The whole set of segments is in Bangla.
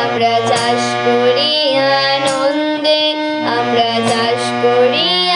আমরা চাষ করি আনন্দে আমরা চাষ Goodie.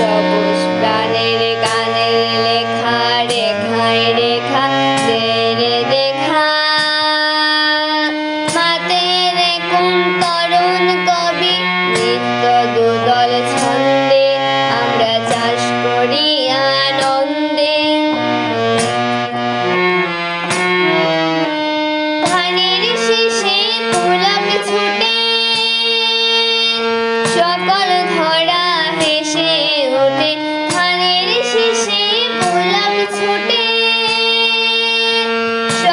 সবুজ প্রাণের গানের লেখা, রেখা তেরে দেখা। মাতের কোন তরুণ কবি, নিত্য দুদল ছন্দে আমরা চাষ করি আনন্দে। ধানের শেষে ছুটে, সকল ধরা